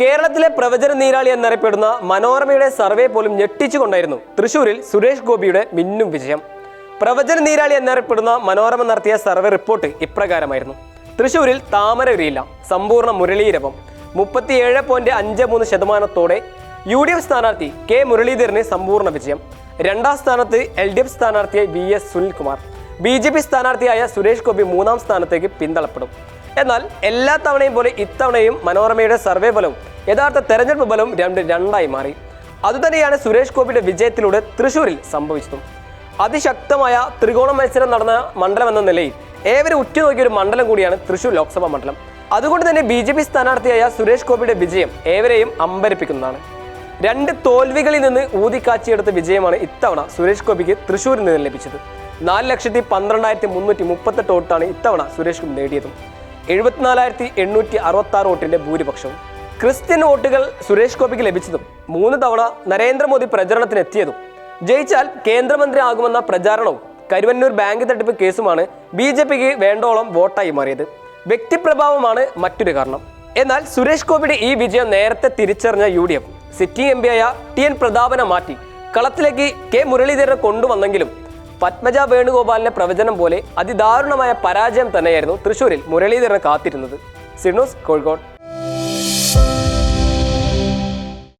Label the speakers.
Speaker 1: കേരളത്തിലെ പ്രവചന നീരാളി എന്നറിയപ്പെടുന്ന മനോരമയുടെ സർവേ പോലും ഞെട്ടിച്ചുകൊണ്ടായിരുന്നു. തൃശൂരിൽ സുരേഷ് ഗോപിയുടെ മിന്നും വിജയം. പ്രവചന നീരാളി എന്നറിയപ്പെടുന്ന മനോരമ നടത്തിയ സർവേ റിപ്പോർട്ട് ഇപ്രകാരമായിരുന്നു. തൃശൂരിൽ താമര വിരിയില്ല സമ്പൂർണ മുരളീരവം. മുപ്പത്തിയേഴ് പോയിന്റ് അഞ്ച് മൂന്ന് ശതമാനത്തോടെ യു ഡി എഫ് സ്ഥാനാർത്ഥി കെ മുരളീധരന് സമ്പൂർണ വിജയം. രണ്ടാം സ്ഥാനത്ത് എൽ ഡി എഫ് സ്ഥാനാർത്ഥിയായി V S Sunilkumar. B J P സ്ഥാനാർത്ഥിയായ Suresh Gopi മൂന്നാം സ്ഥാനത്തേക്ക് പിന്തള്ളപ്പെടും. എന്നാൽ എല്ലാ തവണയും പോലെ ഇത്തവണയും മനോരമയുടെ സർവേ ഫലവും യഥാർത്ഥ തെരഞ്ഞെടുപ്പ് ഫലവും രണ്ട് രണ്ടായി മാറി. അതുതന്നെയാണ് സുരേഷ് ഗോപിയുടെ വിജയത്തിലൂടെ തൃശൂരിൽ സംഭവിച്ചതും. അതിശക്തമായ ത്രികോണ മത്സരം നടന്ന മണ്ഡലം എന്ന നിലയിൽ ഏവരും ഉറ്റുനോക്കിയ ഒരു മണ്ഡലം കൂടിയാണ് തൃശൂർ ലോക്സഭാ മണ്ഡലം. അതുകൊണ്ട് തന്നെ ബി ജെ പി സ്ഥാനാർത്ഥിയായ സുരേഷ് ഗോപിയുടെ വിജയം ഏവരെയും അമ്പരപ്പിക്കുന്നതാണ്. രണ്ട് തോൽവികളിൽ നിന്ന് ഊതിക്കാച്ചിയെടുത്ത വിജയമാണ് ഇത്തവണ സുരേഷ് ഗോപിക്ക് തൃശ്ശൂരിൽ നിന്ന് ലഭിച്ചത്. നാല് ലക്ഷത്തി പന്ത്രണ്ടായിരത്തി മുന്നൂറ്റി മുപ്പത്തെട്ട് വോട്ടാണ് ഇത്തവണ സുരേഷ് ഗോപി നേടിയതും. എഴുപത്തിനാലായിരത്തി എണ്ണൂറ്റി അറുപത്തി ആറ് വോട്ടിന്റെ ഭൂരിപക്ഷവും. ക്രിസ്ത്യൻ വോട്ടുകൾ സുരേഷ് ഗോപിക്ക് ലഭിച്ചതും മൂന്ന് തവണ നരേന്ദ്രമോദി പ്രചരണത്തിനെത്തിയതും. ജയിച്ചാൽ കേന്ദ്രമന്ത്രി ആകുമെന്ന പ്രചാരണവും കരുവന്നൂർ ബാങ്ക് തട്ടിപ്പ് കേസുമാണ് ബി ജെ പിക്ക് വേണ്ടോളം വോട്ടായി മാറിയത്. വ്യക്തിപ്രഭാവമാണ് മറ്റൊരു കാരണം. എന്നാൽ സുരേഷ് ഗോപിയുടെ ഈ വിജയം നേരത്തെ തിരിച്ചറിഞ്ഞ U D F sitting M പിയായ T N പ്രതാപനെ മാറ്റി കളത്തിലേക്ക് കെ മുരളീധരനെ കൊണ്ടുവന്നെങ്കിലും പത്മജ വേണുഗോപാലിന്റെ പ്രവചനം പോലെ അതിദാരുണമായ പരാജയം തന്നെയായിരുന്നു തൃശൂരിൽ മുരളീധരനെ കാത്തിരുന്നത്. സിഡ്നോസ് കോഴിക്കോട്.